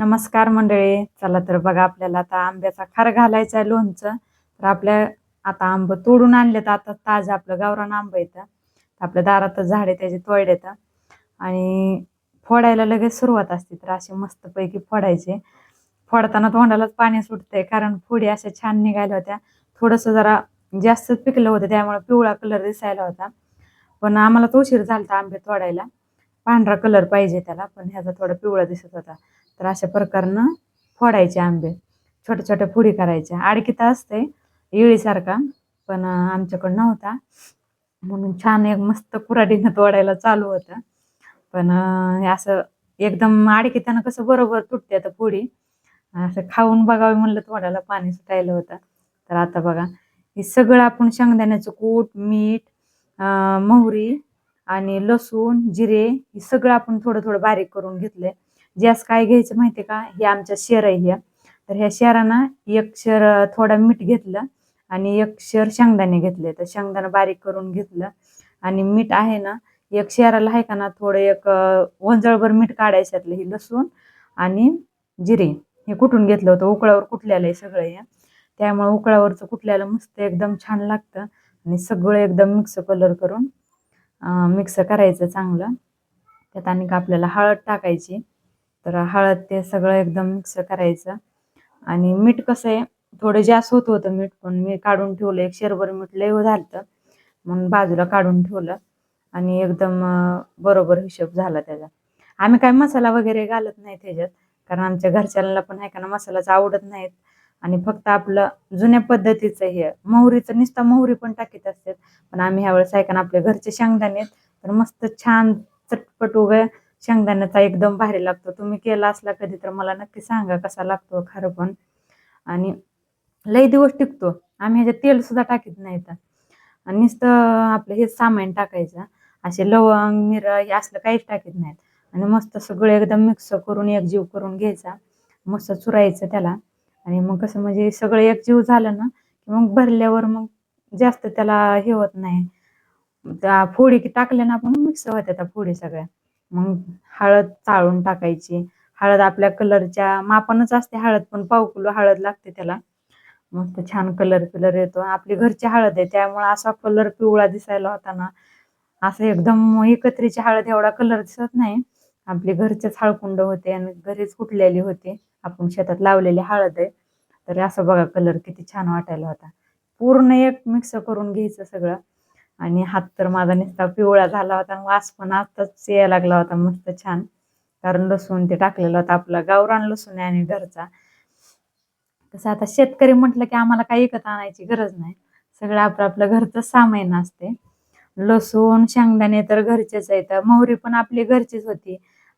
नमस्कार मंडळी. चला तर बघा आपल्याला आता आंब्याचा खार घालायचा आहे लोणचं. तर आपल्या आता आंब तोडून आणले तर आता ताजं आपलं गावरान आंब येतं आपल्या दारातच झाड आहे त्याचे तोड येतं आणि फोडायला लगेच सुरुवात असते. तर असे मस्तपैकी फोडायचे. फोडताना तोंडालाच पाणी सुटतंय. कारण फोडी अशा छान निघाल्या होत्या. थोडंसं जरा जास्तच पिकलं होतं. त्यामुळे पिवळा कलर दिसायला होता. पण आम्हाला तो उशीर झाला आंबे तोडायला. पांढरा कलर पाहिजे त्याला पण ह्याचा थोडा पिवळा दिसत होता. तर अशा प्रकारनं फोडायचे आंबे छोट्या छोट्या फोडी करायच्या. आडकीता असते इळीसारखा पण आमच्याकडं नव्हता. म्हणून छान एक मस्त कुराडीनं तोडायला चालू होतं. पण हे असं एकदम आडकीतानं कसं बरोबर तुटते आता फोडी. असं खाऊन बघावे म्हणलं तोडायला पाणी सुटायला होतं. तर आता बघा हे सगळं आपण शेंगदाण्याचं कूट मीठ मोहरी आणि लसूण जिरे हे सगळं आपण थोडं थोडं बारीक करून घेतलंय. जास्त काय घ्यायचं माहितीये का? हे आमच्या शेर आहे ह्या तर ह्या शेरांना एक शेर थोडा मीठ घेतलं आणि एक शेर शेंगदाणे घेतले. तर शेंगदाणा बारीक करून घेतलं आणि मीठ आहे ना एक शेराला आहे का ना थोडं एक वंजळभर मीठ काढायचं त्यातलं लसूण आणि जिरे हे कुठून घेतलं होतं? उकळावर कुठल्याला आहे सगळं हे? त्यामुळे उकळावरचं कुटल्याला मस्त एकदम छान लागतं आणि सगळं एकदम मिक्स कलर करून मिक्स करायचं चांगलं. त्यात आणि का आपल्याला हळद टाकायची. तर हळद ते सगळं एकदम मिक्स करायचं. आणि मीठ कसं आहे थोडं जास्त होत होतं मीठ पण मी काढून ठेवलं. एक शेरभर मीठ लय झालं म्हणून बाजूला काढून ठेवलं. आणि एकदम बरोबर हिशोब झाला त्याचा. आम्ही काय मसाला वगैरे घालत नाही त्याच्यात कारण आमच्या घरच्यांना पण आहे का ना मसालाच आवडत नाहीत. आणि फक्त आपलं जुन्या पद्धतीचं हे मोहरीचं नुसतं मोहरी पण टाकीत असतात. पण आम्ही ह्यावेळेस आहे आपल्या घरचे शेंगदाणे आहेत, तर मस्त छान चटपट उभ्या शेंगदाण्याचा एकदम भारी लागतो. तुम्ही केला असला कधी तर मला नक्की सांगा कसा लागतो खरं पण. आणि लई दिवस टिकतो. आम्ही ह्याच्यात तेल सुद्धा टाकीत नाही तर आणि नुसतं आपलं हे सामान टाकायचं. असे लवंग मिरं हे असलं काहीच टाकीत नाहीत. आणि मस्त सगळं एकदम मिक्स करून एकजीव करून घ्यायचा. मस्त चुरायचं त्याला. आणि मग कसं म्हणजे सगळं एकजीव झालं ना की मग भरल्यावर मग जास्त त्याला हे होत नाही. त्या फोडी की टाकल्या ना आपण मिक्स होत्या त्या फोडी सगळ्या. मग हळद चाळून टाकायची. हळद आपल्या कलरच्या मापानच असते हळद पण पाव किलो हळद लागते त्याला. मस्त छान कलर कलर येतो. आपली घरची हळद आहे त्यामुळे असा कलर पिवळा दिसायला होता ना असं एकदम एकत्रीची हळद एवढा कलर दिसत नाही. आपली घरचेच हळकुंड होते आणि घरीच कुठलेली होती. आपण शेतात लावलेली हळद आहे. तर असं बघा कलर किती छान वाटायला होता. पूर्ण एक मिक्स करून घ्यायचं सगळं. आणि हात तर माझा नुसता पिवळा झाला होता आणि वास पण आताच यायला लागला होता मस्त छान. कारण लसूण ते टाकलेलं होतं आपला गावरान लसूण आहे आणि घरचा. तसं आता शेतकरी म्हटलं की आम्हाला काही विकत आणायची गरज नाही. सगळं आपलं आपलं घरचं सामान असते. लसूण शेंगदाणे तर घरचेच आहेत. मोहरी पण आपली घरचीच होती.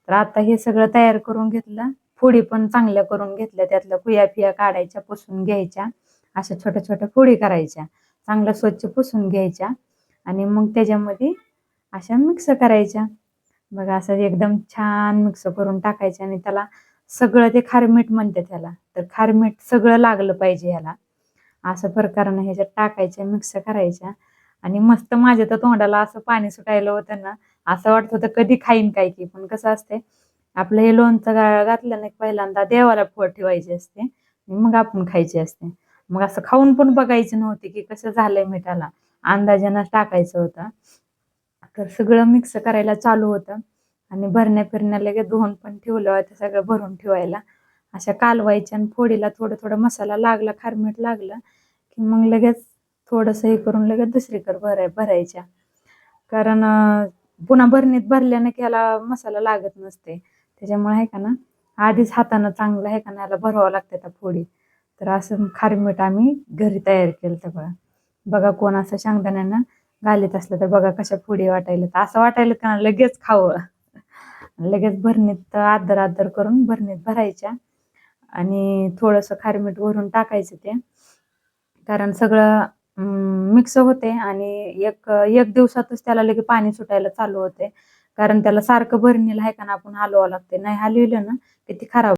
तर आता हे सगळं तयार करून घेतलं. फोडी पण चांगल्या करून घेतल्या. त्यातल्या कुया पिया काढायच्या पुसून घ्यायच्या. अशा छोट्या छोट्या फोडी करायच्या. चांगल्या स्वच्छ पुसून घ्यायच्या. आणि मग त्याच्यामध्ये अशा मिक्स करायच्या. बघा असं एकदम छान मिक्स करून टाकायच्या आणि त्याला सगळं ते खारमीठ म्हणते त्याला तर खारमीठ सगळं लागलं पाहिजे ह्याला. असं प्रकारनं ह्याच्यात टाकायच्या मिक्स करायच्या. आणि मस्त माझ्या तर तोंडाला असं पाणी सुटायला होतं ना. असं वाटत होतं कधी खाईन काय की. पण कसं असते आपलं हे लोणचं गाळ घातलं नाही पहिल्यांदा देवाला फोड ठेवायची असते. आणि मग आपण खायची असते. मग असं खाऊन पण बघायचं नव्हते की कसं झालंय मिठाला. अंदाजानं टाकायचं होतं. तर सगळं मिक्स करायला चालू होतं. आणि भरण्या फिरण्या लगेच धुवून पण ठेवलं होतं सगळं भरून ठेवायला. अशा कालवायच्या आणि फोडीला थोडं थोडं मसाला लागला खारमीठ लागलं की मग लगेच थोडंसं हे करून लगेच दुसरीकडे भराय भरायच्या. कारण पुन्हा भरणीत भरल्यानं की याला मसाला लागत नसते. त्याच्यामुळे आहे का ना आधीच हातानं चांगलं आहे का ना याला भरावं लागतं त्या फोडी. तर असं खारमीठ आम्ही घरी तयार केलं तर बघा. बघा कोण असं शेंगदाण्यानं घालीत असलं तर बघा कशा फोडी वाटायला तर असं वाटायला का लगेच खावं. लगेच भरणीत आदर आदर करून भरणीत भरायच्या. आणि थोडंसं खारमीठ वरून टाकायचं ते. कारण सगळं मिक्स होते आणि एक एक दिवसातच त्याला लगे पाणी सुटायला चालू होते. कारण त्याला सारखं भरणीला आहे का ना आपण हलवावं लागते नाही हलविलं ना की ती खराब